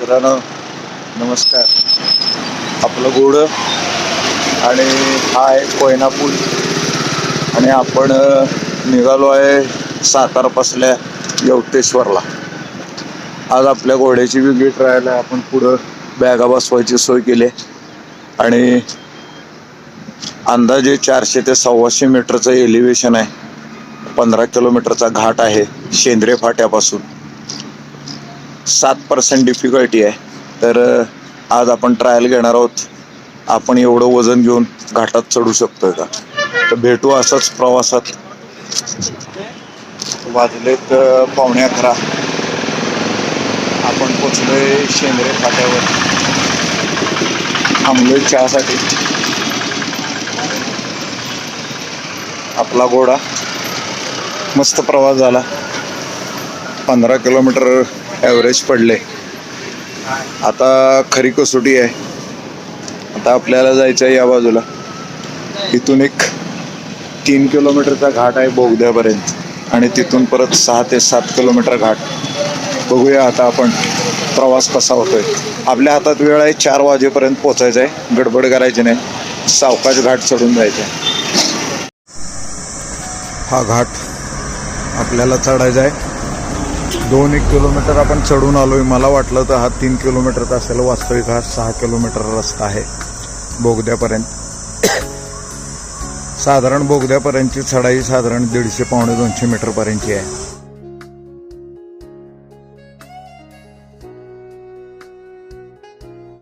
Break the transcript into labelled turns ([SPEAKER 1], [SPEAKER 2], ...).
[SPEAKER 1] मित्रांनो नमस्कार. आपलं गोडं आणि हा आहे कोयना पूल आणि आपण निघालो आहे सातारापासल्या यवतेश्वरला. आज आपल्या घोड्याची वेगळी ट्रायल आहे आपण पुढं बॅगा बसवायची सोय केली आहे. आणि अंदाजे चारशे ते सव्वाशे मीटरचं एलिव्हेशन आहे. पंधरा किलोमीटरचा घाट आहे शेंद्रे फाट्यापासून. सात पर्सेंट डिफिकल्टी आहे. तर आज आपण ट्रायल घेणार आहोत. आपण एवढं वजन घेऊन घाटात चढू शकतोय का? तर भेटू असंच प्रवासात. वाजलेत अ, पावणे अकरा. आपण पोचलोय शेंद्रे फाट्यावर. थांबलोय चहासाठी. आपला घोडा. मस्त प्रवास झाला. पंधरा किलोमीटर ॲव्हरेज पडले. आता खरी कसोटी आहे. आता आपल्याला जायचं आहे या बाजूला. इथून एक तीन किलोमीटरचा घाट आहे बोगद्यापर्यंत. आणि तिथून परत सहा ते सात किलोमीटर घाट. बघूया आता आपण प्रवास कसा होतोय. आपल्या हातात वेळ आहे चार वाजेपर्यंत पोचायचं आहे. गडबड करायची नाही. सावकाश घाट चढून जायचं आहे. हा घाट आपल्याला चढायचा आहे. दोन एक किलोमीटर आपण चढून आलोय. मला वाटलं तर हा तीन किलोमीटरचा असेल. वास्तविक हा सहा किलोमीटर रस्ता आहे. बोगद्यापर्यंत. साधारण बोगद्यापर्यंतची चढाई साधारण दीडशे पावणे दोनशे मीटरपर्यंतची आहे.